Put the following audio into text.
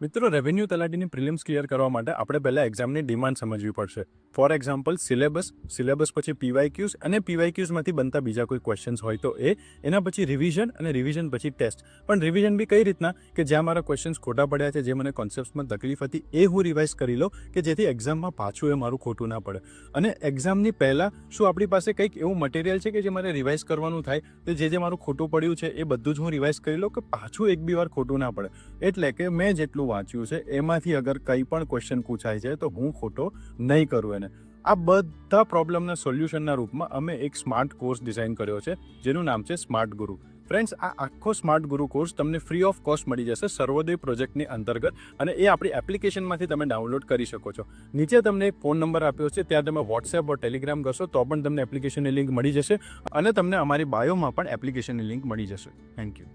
મિત્રો revenue તલાટીની prelims clear કરવા માટે આપણે પહેલાં એક્ઝામની ડિમાન્ડ સમજવી પડશે. ફોર એક્ઝામ્પલ સિલેબસ સિલેબસ પછી પીવાયક્યુઝ અને પીવાયક્યુઝમાંથી બનતા બીજા કોઈ ક્વેશ્ચન્સ હોય તો એ, એના પછી રિવિઝન અને રિવિઝન પછી ટેસ્ટ પણ રિવિઝન બી કઈ રીતના? કે જ્યાં મારા ક્વેશ્ચન્સ ખોટા પડ્યા છે, જે મને કોન્સેપ્ટમાં તકલીફ હતી, એ હું રિવાઇઝ કરી લઉં કે જેથી એક્ઝામમાં પાછું એ મારું ખોટું ના પડે. અને એક્ઝામની પહેલાં શું આપણી પાસે કંઈક એવું મટીરિયલ છે કે જે મારે રિવાઇઝ કરવાનું થાય? તો જે જે મારું ખોટું પડ્યું છે, એ બધું જ હું રિવાઇઝ કરી લઉં કે પાછું એક બી વાર ખોટું ના પડે. એટલે કે મેં જેટલું વાંચ્યું છે, એમાંથી અગર કંઈ પણ ક્વેશ્ચન પૂછાય છે, તો હું ખોટો નહીં કરું એને. આ બધા પ્રોબ્લેમના સોલ્યુશનના રૂપમાં અમે એક સ્માર્ટ કોર્સ ડિઝાઇન કર્યો છે, જેનું નામ છે સ્માર્ટ ગુરુ ફ્રેન્ડ્સ આ આખો સ્માર્ટ ગુરુ કોર્સ તમને ફ્રી ઓફ કોસ્ટ મળી જશે સર્વોદય પ્રોજેક્ટની અંતર્ગત અને એ આપણી એપ્લિકેશનમાંથી તમે ડાઉનલોડ કરી શકો છો. નીચે તમને એક ફોન નંબર આપ્યો છે, ત્યાં તમે વોટ્સએપ ઓર ટેલિગ્રામ કરશો તો પણ તમને એપ્લિકેશનની લિંક મળી જશે અને તમને અમારી બાયોમાં પણ એપ્લિકેશનની લિંક મળી જશે. Thank you